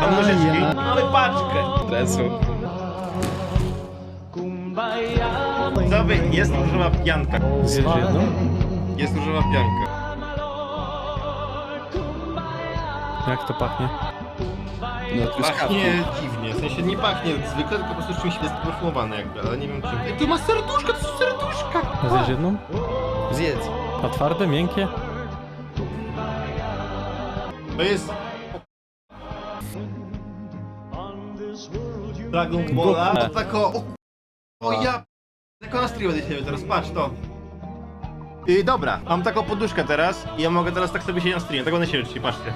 Mam nożyczki, mamy paczkę. Stresu. Kumbaya, my Zawy, jest różowa pianka. Zjesz jedną? Jest różowa pianka. lord. Kumbaya. Jak to pachnie? No, truskawki. Pachnie dziwnie, w sensie nie pachnie jak zwykle, tylko po prostu czymś jest perfumowane jakby, ale nie wiem czym. Ej, tu ma serduszka, to są serduszka! A zjesz jedną? Zjedz. A twarde, miękkie? To jest... Dragon Balla. To tako... O, o ja... Jako na streamie teraz, patrz to. Yy, dobra, mam taką poduszkę teraz i ja mogę teraz tak sobie siedzieć na streamie, tak będę siedzieć, patrzcie.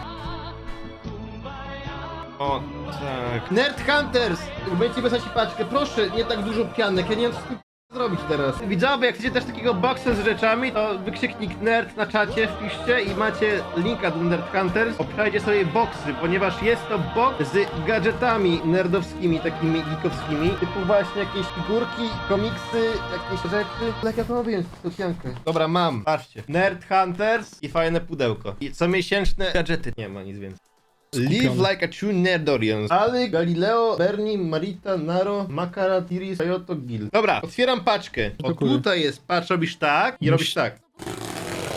O, tak. Nerd Hunters! Będziecie wysłać paczkę, proszę, nie tak dużo pianek, ja nie tym zrobić teraz. Widzowie, jak chcecie też takiego boxa z rzeczami, to wykrzyknik nerd na czacie wpiszcie i macie linka do Nerd Hunters. Obczajcie sobie boxy, ponieważ jest to box z gadżetami nerdowskimi, takimi geekowskimi, typu właśnie jakieś figurki, komiksy, jakieś rzeczy. Jak ja to tą piankę? Dobra, mam. Patrzcie. Nerd Hunters i fajne pudełko. I co miesięczne gadżety. Nie ma nic więcej. Live like a true nerdorian. Ali, Galileo, Bernie, Marita, Naro, Makara, Tiris, Toyoto, Gil. Dobra, otwieram paczkę. O tutaj jest, patrz, robisz tak i robisz tak.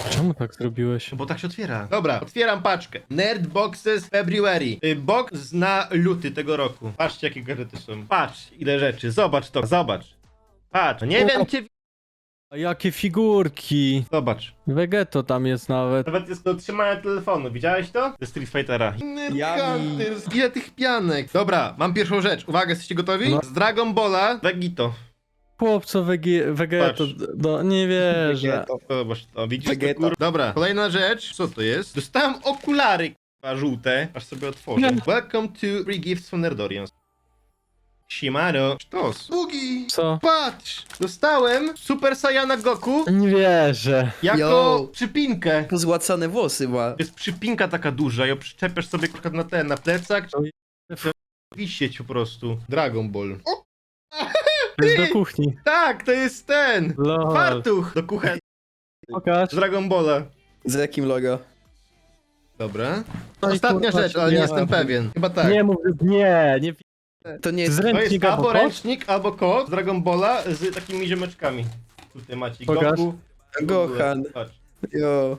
Czemu tak zrobiłeś? Bo tak się otwiera. Dobra, otwieram paczkę. Nerd Boxes February. Y, Box na luty tego roku. Patrzcie, jakie gadżety są. Patrz, ile rzeczy. Zobacz to, zobacz. Patrz, nie wiem cię... A jakie figurki! Zobacz. Vegeto tam jest nawet. Nawet jest do trzymania telefonu. Widziałeś to? Ze Street Fightera. Nerd Yummy. Hunters. Ile tych pianek. Dobra, mam pierwszą rzecz. Uwaga, jesteście gotowi? No. Z Dragon Balla Vegito. Chłopco wege, Vegeto, Patrz. no nie wierzę. Zobacz to, widzisz to, Vegeta. kur... Dobra, kolejna rzecz. Co to jest? Dostałem okulary, k***a, żółte. Aż sobie otworzę. Welcome to Free Gifts from Nerdorians. Siemano. Sztos. Bugi. Co? Patrz, dostałem Super Saiyana Goku Nie wierzę. jako Yo. przypinkę. Pozłacane włosy ma. To jest przypinka taka duża, ją przyczepiasz sobie na przykład na ten, na plecak, To wisieć po prostu. Dragon Ball. O, jest do kuchni. tak, to jest ten! Lol. Fartuch do kuchen Pokaż. z Dragon Balla. Z jakim logo? Dobra. No i Ostatnia kurwa, rzecz, ale nie nie jestem pewien. Chyba tak. Nie mów, nie, nie. To nie jest... To jest ręcznika albo bo ręcznik, albo kod z Dragon Balla z takimi ziomeczkami. Tutaj macie Pokaż. Goku. Gohan. Patrz. Jo.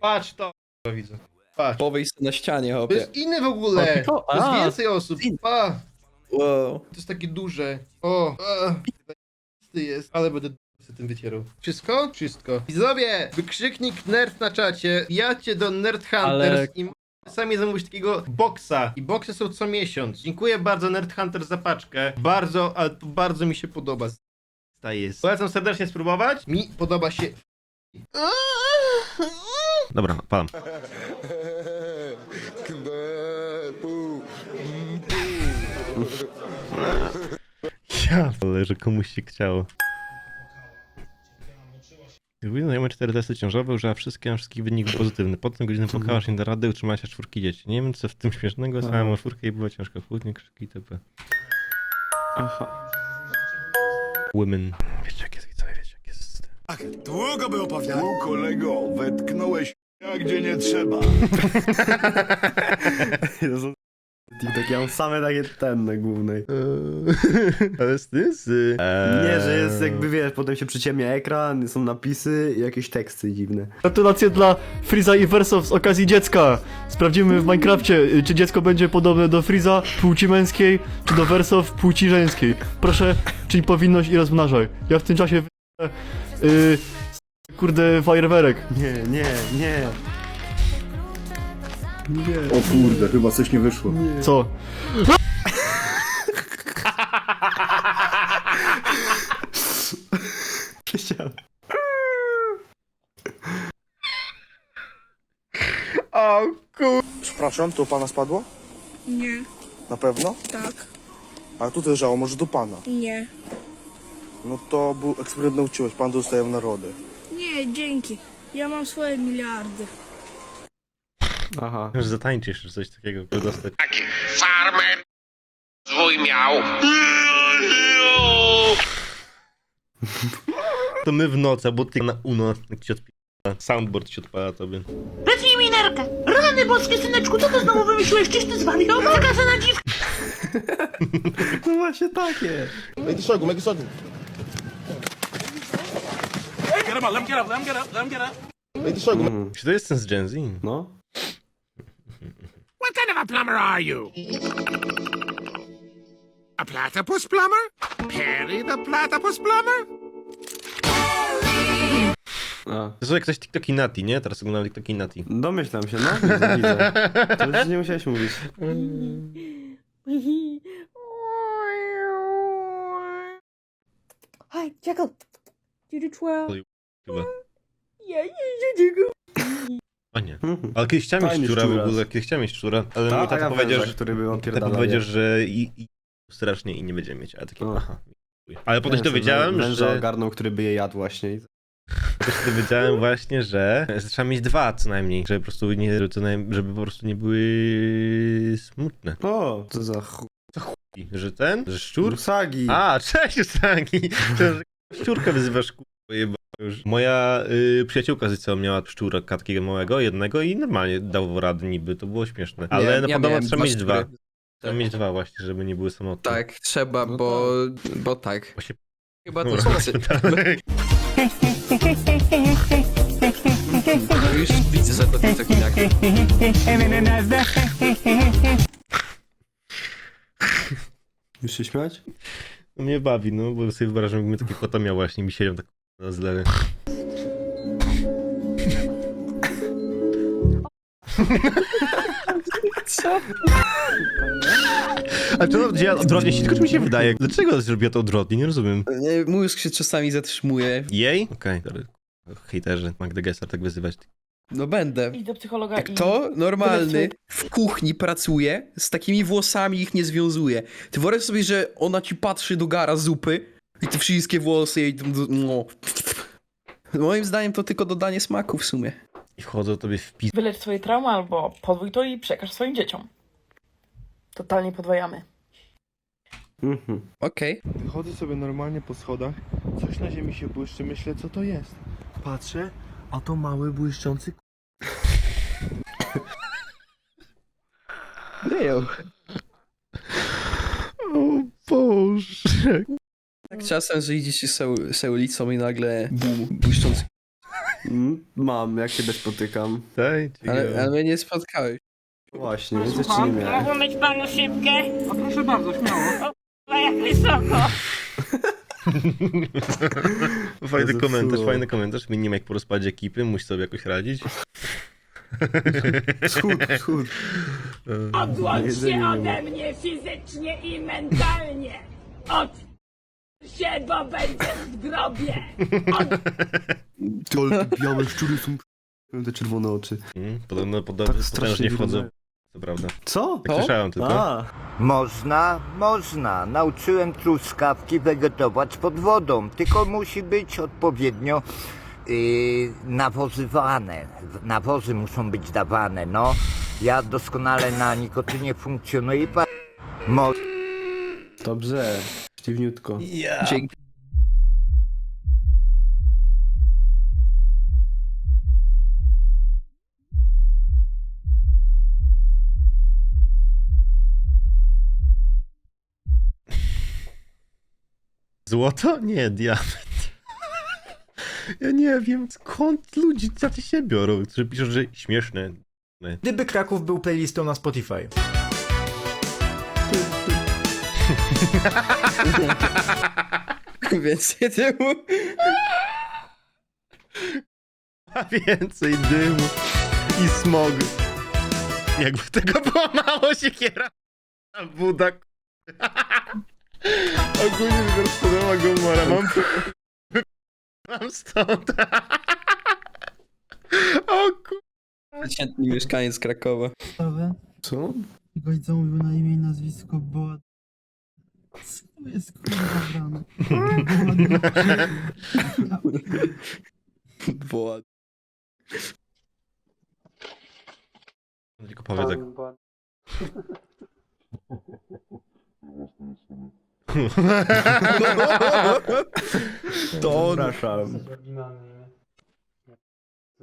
Patrz to. To widzę. Patrz. Powej na ścianie, To hopie. jest inny w ogóle. To jest więcej osób. A, Wow. to jest takie duże. O. A. Ty jest. Ale będę z tym wycierał. Wszystko? Wszystko. Widzowie, wykrzyknik nerd na czacie. Wbijacie do Nerd Hunters Ale- i sami zamówić takiego boxa. I boxy są co miesiąc. Dziękuję bardzo Nerd Hunter za paczkę. Bardzo, ale to bardzo mi się podoba. Ta jest. Polecam serdecznie spróbować. Mi podoba się. Dobra, palam. Ja ale że komuś się chciało. Znajomy 4 testy ciążowe użyła wszystkie, wszystkich wyników pozytywnych. Potem godziny płakała się nie da rady, utrzymała się czwórki dzieci. Nie wiem co w tym śmiesznego, sama mam czwórkę i była ciężko kłótnie, krzyki itp. Aha. Women. Wiecie jak jest, widzowie, wiecie jak jest. Ach, długo by opowiadał. Tu, kolego, wetknąłeś jak gdzie nie trzeba. TikTok, ja mam same takie ten na głównej. Ale z tym? Z... Nie, że jest jakby wiesz, potem się przyciemnia ekran, są napisy i jakieś teksty dziwne. Gratulacje dla Friza i Verso z okazji dziecka. Sprawdzimy w Minecrafcie, y, czy dziecko będzie podobne do Friza w płci męskiej, czy do Verso w płci żeńskiej. Proszę, czyń powinność i rozmnażaj. Ja w tym czasie wy... Yy, kurde, fajerwerek. Nie, nie, nie. O kurde, chyba coś nie wyszło. Co? Chciałem. O kur... Przepraszam, to u pana spadło? Nie, Na pewno? tak, A tu leżało, może do pana. nie. No to był eksperyment nauczyłeś, pan dostaje w narody. Nie, dzięki. Ja mam swoje miliardy. Aha. Że zatańczysz, czy coś takiego, by dostać. farmę zwój miał. To my w nocy, bo ty na uno, jak ci odpi... Soundboard ci odpala tobie. Lecnij minerka! Rany boskie, syneczku, co ty znowu wymyśliłeś? Czyś ty zwariował? Zakasa na dziw... No właśnie takie. Make the circle, make a circle. Make the circle. Mhm. Czy to jest ten z Gen Z? No. What kind of a plumber are you? A platypus plumber? Perry the platypus plumber? A. Jak ktoś TikToki Nati, nie? Teraz oglądam TikToki Nati. Domyślam się, no. Widzę, widzę. To już nie musiałeś mówić. Hi, Jekyll. Do 12. Chyba. Yeah, you do. Nie. Mhm. Ale kiedyś chciałem mieć Fajny szczura w szczuras. ogóle, kiedyś chciałem mieć szczura, ale mój tata powiedział, że, który by tata powiedział, że i, i strasznie i nie będziemy mieć, a takie O. aha. Ale potem się dowiedziałem, że ogarnął, który by je jadł właśnie. Też się dowiedziałem właśnie, że trzeba mieć dwa co najmniej, żeby po prostu nie, żeby co żeby po prostu nie były smutne. O, co za ch... I Że ten, że szczur? Usagi. A, cześć Usangi! Szczurka wyzywasz kurwa jeba już. Moja y, przyjaciółka z liceum miała szczura takiego małego, jednego i normalnie dał radę niby, to było śmieszne. Ale no podobno trzeba mieć dwa. Trzeba mieć dwa właśnie, żeby nie były samotne. Tak, trzeba, No bo, bo tak. Bo się- Chyba to Dobra, są... dalej. Już widzę, że to. Już się śmiać? No mnie bawi, no, bo sobie wyobrażam, jakbym takie kota miał właśnie, mi siedział tak na zlewie. Co? Ale to działa odwrotnie, tylko czy mi się wydaje. Dlaczego zrobiła to odwrotnie? Nie rozumiem. Nie, Mózg się czasami zatrzymuje. Jej? Okej, okay. hejterzy, Magda Gessler tak wyzywać. No będę. Idź do psychologa Jak i... to normalny w kuchni pracuje, z takimi włosami ich nie związuje. Ty wyobraź sobie, że ona ci patrzy do gara zupy i te wszystkie włosy jej... No. Moim zdaniem to tylko dodanie smaku w sumie. I wchodzą tobie w pis... Wylecz swoje traumy albo podwój to i przekaż swoim dzieciom. Totalnie podwajamy. Mhm. Okej. Chodzę sobie normalnie po schodach, coś na ziemi się błyszczy, myślę co to jest. Patrzę, a to mały błyszczący Lejo. O Boże. Tak czasem, że idziecie se, se ulicą i nagle bum, błyszczący. Mm, Mam, jak ciebie spotykam. Daj, Ale, ale mnie nie spotkałeś. Właśnie, więc jeszcze nie miałem. Mogę mieć panu szybkę? O proszę bardzo, śmiało. O, jak wysoko! Fajny Zepsuło. komentarz, fajny komentarz. Minim jak po rozpadzie ekipy, musi sobie jakoś radzić. Schód, schód. Odłącz się ode mnie fizycznie i mentalnie! Od się, bo będziesz w grobie! Ty, ale te białe szczury są... Mają te czerwone oczy. Mm, Podobno, podobno Tak potężnie strasznie wchodzą. wyglądają. To prawda. Co? Tak słyszałem tylko. A, Można, można. Nauczyłem truskawki wegetować pod wodą, tylko musi być odpowiednio yy, nawozywane. W- Nawozy muszą być dawane, no. Ja doskonale na nikotynie funkcjonuję i pa- Mo- dobrze. Sztywniutko. Dzięki. Złoto? Nie, diament. Ja nie wiem, skąd ludzie tacy się biorą, którzy piszą, że śmieszne. Gdyby Kraków był playlistą na Spotify. Więcej. A więcej dymu i smog. Jakby tego było mało, siekiera a Buda. Ogólnie wykorzystanęła Gomora. Mam... Mam stąd. o kur... Przeciętny mieszkaniec Krakowa. Co? Gońca mówił na imię i nazwisko, bo... Co jest kurwa? Woła. Tylko powie tak. To on. Przepraszam.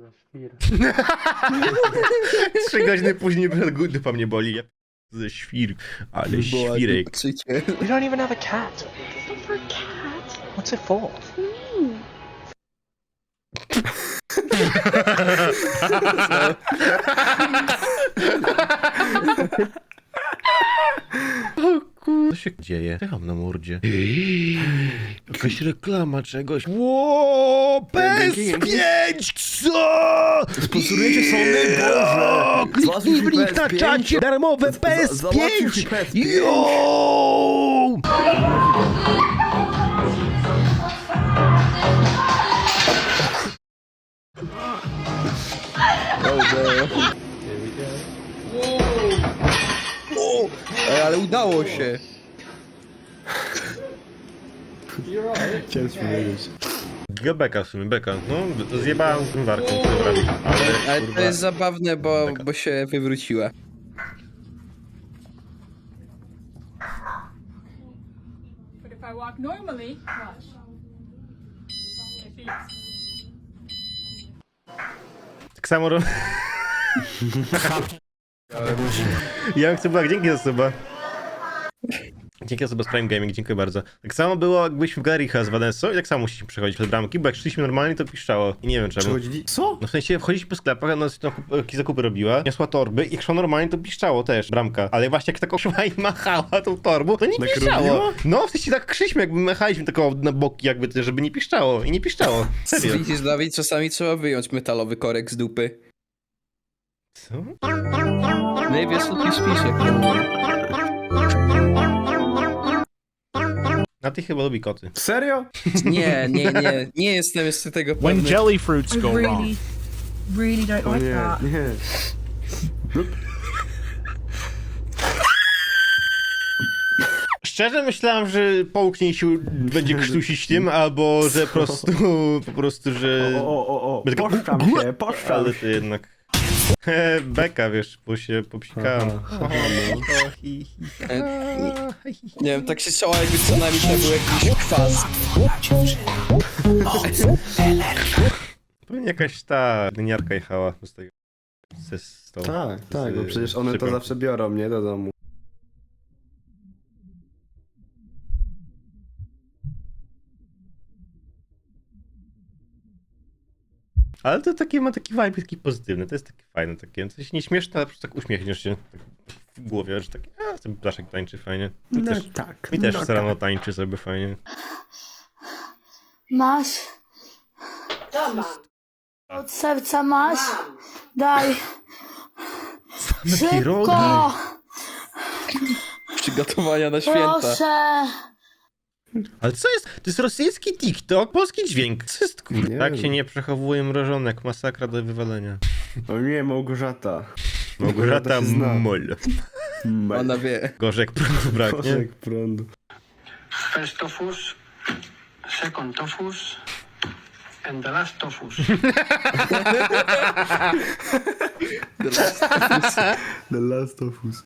Trzy godziny później dupa mnie boli. Ja p- ze świr, ale świrek. Krzycie. You don't even have a cat. What's it for? Co się dzieje? Mam na mordzie? Jakaś reklama czegoś. Ło, PS5! Co? Sponsorujecie Sony? Boże! Kliknij w link na PS5? czacie! Darmowe Za- załatwisz mi PS5! PS5? Yo! O, ale udało się. Chciałem ci powiedzieć. Giga beka w sumie, beka. No, to zjebałem tym warką, robi. Ale, Ale to jest zabawne, bo, bo się wywróciła. But if I walk normally, watch. Tak samo ro... ja chcę była, dzięki za suba. Dzięki suba z Prime Gaming, dziękuję bardzo. Tak samo było, jakbyśmy w Garicha z Vanessą i tak samo musieliśmy przechodzić przez bramki, bo jak szliśmy normalnie, to piszczało. I nie wiem czemu. Przechodzili... Co? No w sensie wchodziliśmy po sklepach, ona no, jakieś zakupy robiła, niosła torby i jak szła normalnie, to piszczało też bramka. Ale właśnie jak tak szła i machała tą torbą, to nie Tak piszczało. robiła? No w sensie tak krzyśmy, jakby machaliśmy tylko na boki jakby, żeby nie piszczało. I nie piszczało. Serio. Widzisz, Dawid, czasami trzeba wyjąć metalowy korek z dupy. Co? Najwiesz, słodki śpiszek. A ty chyba lubi koty. Serio? Nie, nie, nie, nie jestem jeszcze tego When pewny. jelly fruits go wrong. really don't O nie, nie. Szczerze myślałem, że połknij się będzie krztusić tym, albo że po prostu, po prostu, że... O, o, o, o. Poszczam się, poszczam Ale się. to jednak... He, Beka, wiesz, bo się popsikałem. Aha, O, hi, hi, ha, hi, hi. Nie wiem, tak się strzała, jakby co najmniej to był jakiś kwas. Pewnie jakaś ta gniarka jechała z tego... Ze stołu. Tak, tak, bo przecież one to zawsze biorą, nie? Do domu. Ale to taki ma taki vibe taki pozytywny, to jest takie fajne, takie, to się nie śmieszne, ale po prostu tak uśmiechniesz się tak w głowie, że taki, a ten blaszek tańczy fajnie. Mi No też, tak. mi też no rano tańczy sobie fajnie. Masz? Od serca masz? Daj. Szybko! Przygotowania na święta. Proszę! Ale co jest? To jest rosyjski TikTok, polski dźwięk. Co jest kur... Nie Tak wiem. się nie przechowuje mrożonek, masakra do wywalenia. O nie, Małgorzata. Małgorzata się zna. Mol. Ona wie. Gorzek prądu braknie. Kosek prądu. First tofu, second tofu, and the last tofu. The Last of Us.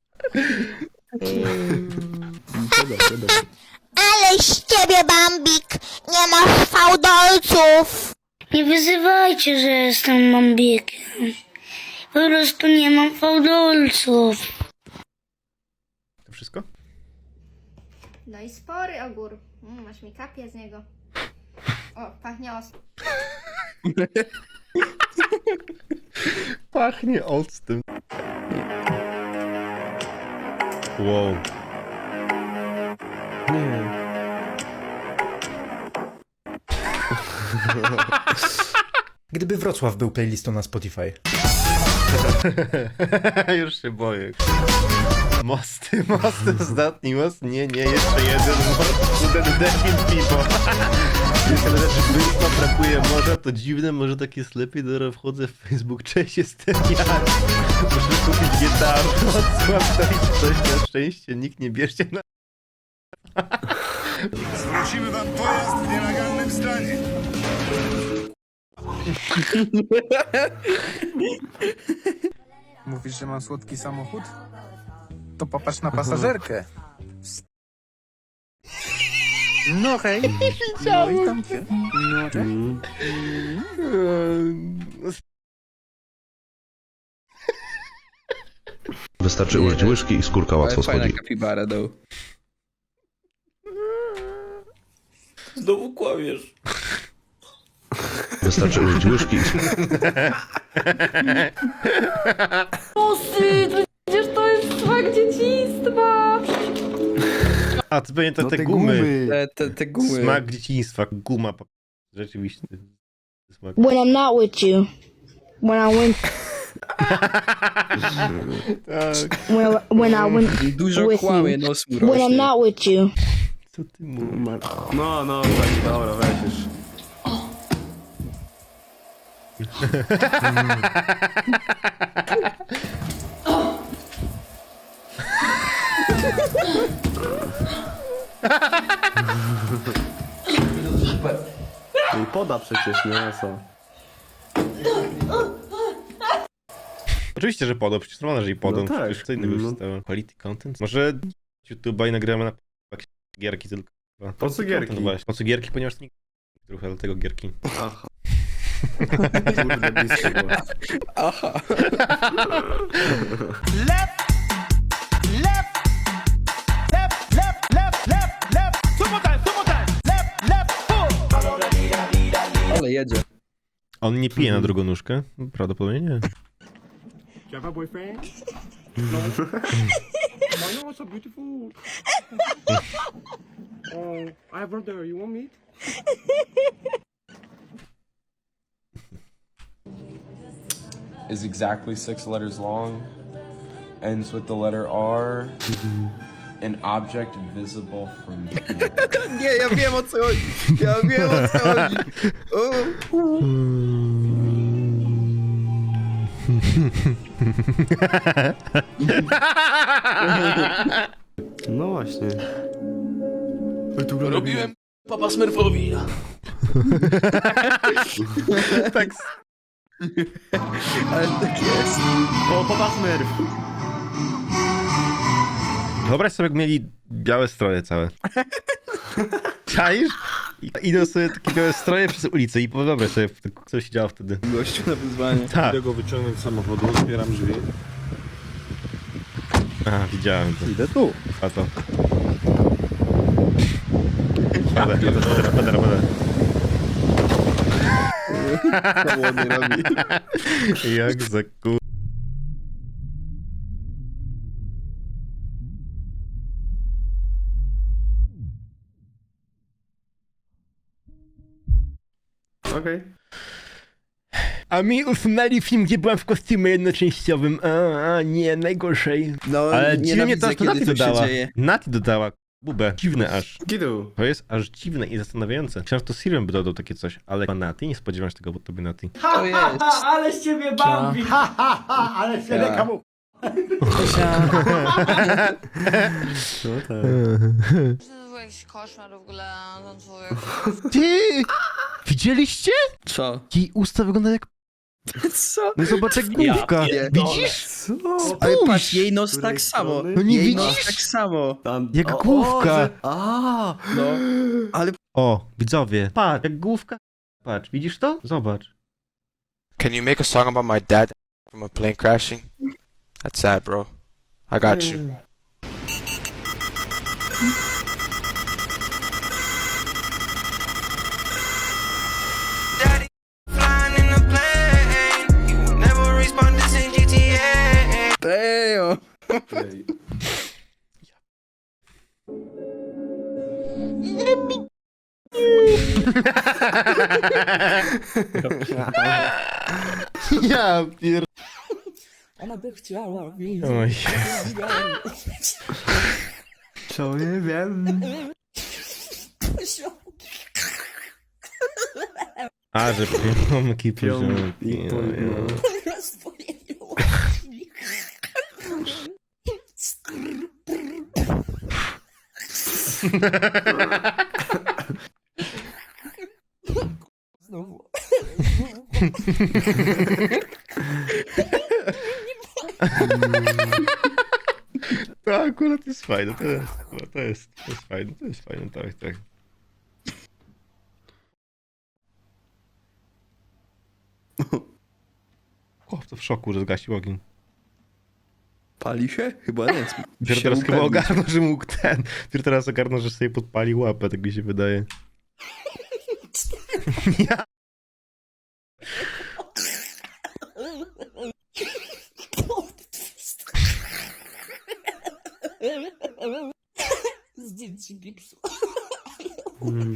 Dobra, dobra. Ale z ciebie, Bambik! Nie masz fałdolców! Nie wyzywajcie, że jestem Bambikiem. Po prostu nie mam fałdolców. To wszystko? No i spory ogór. Mm, masz mi kapię z niego. O, pachnie os. Pachnie octem. Wow. Nie. Gdyby Wrocław był playlistą na Spotify. Już się boję. Mosty, mosty, ostatni most. Nie, nie, jeszcze jeden most. Ten Delfin Pipo. Wiele rzeczy wyspą brakuje morza, to dziwne, może tak jest lepiej. Dobra, wchodzę w Facebook, cześć, jestem ja. Muszę kupić gitarę, odsłam coś na szczęście, nikt nie bierzcie na... Zwrócimy wam pojazd w nielegalnym stanie. Mówisz, że mam słodki samochód? To popatrz na pasażerkę. No hej. No i no, Wystarczy użyć łyżki i skórka łatwo schodzi. Znowu kłamiesz. Wystarczy użyć łyżki i Osy, to przecież to jest smak dzieciństwa! A, to pewnie te, No te, te gumy. gumy. Te, te, te gumy. Smak dzieciństwa, guma. po- Rzeczywiście. Smak. When I'm not with you. When I went. When, when I went. Dużo with kłamie, you. nos mu When I'm not with you. Co ty mówisz? No, no, tak, dobra, weź już. I poda przecież, nie? Co? Oczywiście, że podał, przecież normalne, że i podał. No tak. Przecież co innego No. stało. Quality content? Może YouTube'a i nagramy na gierki tylko. Po co gierki? Po co gierki, ponieważ nie trochę, dlatego gierki. Aha. Kurde, blisko było. Aha. Ale jedzie. On nie pije na drugą nóżkę? Prawdopodobnie nie. Is exactly six letters long. Ends with the letter R. An object visible from Nie, ja wiem o co chodzi. Ja wiem o co chodzi. O. No właśnie. Robiłem papa Smurfowi. tak. Ale tak jest. O, papa Smurf. Wyobraź sobie, jak mieli białe stroje całe. Czaisz? I idą sobie takie białe stroje przez ulicę i wyobraź sobie, co się działo wtedy. Gościu na wyzwanie. Tak. Idę go wyciągnąć z samochodu, otwieram drzwi. A, widziałem to. Idę tu. A to. Pada, pada, pada, pada. Co robi. Jak za. Okej. A mi usunęli film, gdzie byłem w kostiumie jednoczęściowym. A, a nie, najgorszej. No, Ale dziwnie to, to Nati dodała. dzieje. Nati dodała. Bubę. Dziwne aż. Kidu. To jest aż dziwne i zastanawiające. Myślałem, że to Sirium by dodał takie coś, ale chyba Nati? Nie spodziewałem się tego, bo to by Nati. To jest. Ale z ciebie Bambi! Ale z ciebie kamu! No tak. Jakiś koszmar w ogóle, ten człowiek. Ty! Widzieliście? Co? Jej usta wygląda jak... Co? No zobacz jak główka. nie. Widzisz? Co? Ale Spójrz! patrz, jej nos której tak samo. strony? No nie jej widzisz? nos tak samo. Tam... Jak o, główka. O, że... A, No. Ale O, widzowie. Patrz, jak główka. Patrz, widzisz to? Zobacz. Can you make a song about my dad from a plane crashing? That's sad, bro. I got you. Ej. Ja pier... Ona by chciała Oj. Co nie wiem. A, że piąmki, Piąmki, piąmki. to- Znowu. To akurat jest fajne, to jest, to jest, to jest fajne, to jest fajne, tak, tak. Chłop to w szoku, że zgasił ogień. Pali się? Chyba nie. Dopiero teraz chyba ogarnął, że mógł ten. Dopiero teraz ogarnął, że sobie podpali łapę, tak mi się wydaje. ja. Zdjęcie gipsu. Biał.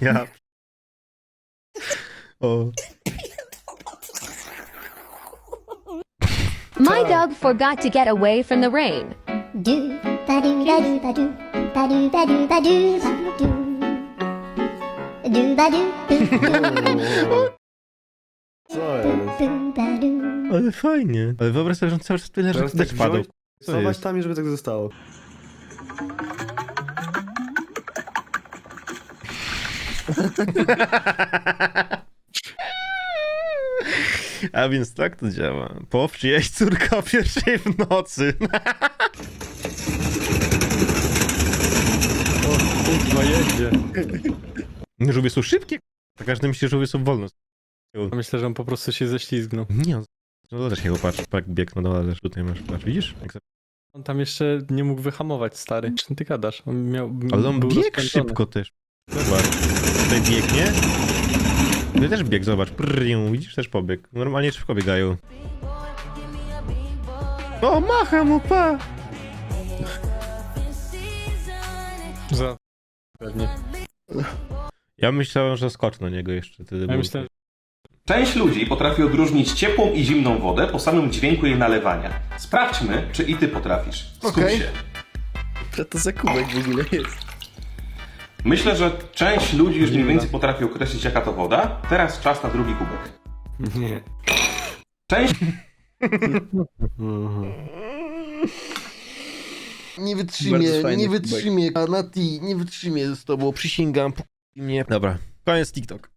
Ja. O. My dog forgot to get away from the rain. Do Co jest? Ale fajnie. Ale wyobraź sobie, że on cały czas tyle, że Teraz deszcz tak padał. wziąć, Co Schować jest? tam i żeby tak zostało. A więc tak to działa. Po przyjeźdź córka o pierwszej w nocy. Kurwa jedzie. Żółwie są szybkie. To każdy myśli, że żółwie są wolne. Myślę, że on po prostu się ześlizgnął. Nie, on... No też jego patrz, jak bieg, no dole, też tutaj masz, patrz, widzisz? Jak za- On tam jeszcze nie mógł wyhamować, stary. Czym ty gadasz? On miał... Ale on był biegł rozpędzony. szybko też. Zobacz, tutaj biegnie. Ty też bieg, zobacz, prrriu, widzisz, też pobieg. Normalnie szybko biegają. O, macha mu, pa! Za... Pewnie. Ja myślałem, że skocz na niego jeszcze. Wtedy Ja był- myślę, Część ludzi potrafi odróżnić ciepłą i zimną wodę po samym dźwięku jej nalewania. Sprawdźmy, czy i ty potrafisz. Skup Okej. się. Co to za kubek w ogóle jest? Myślę, że część ludzi już mniej więcej potrafi określić, jaka to woda. Teraz czas na drugi kubek. Nie. Część Nie Bardzo wytrzymie, fajny nie wytrzymie, Nati, nie wytrzymie z tobą, przysięgam, p- mnie. Dobra, koniec TikTok.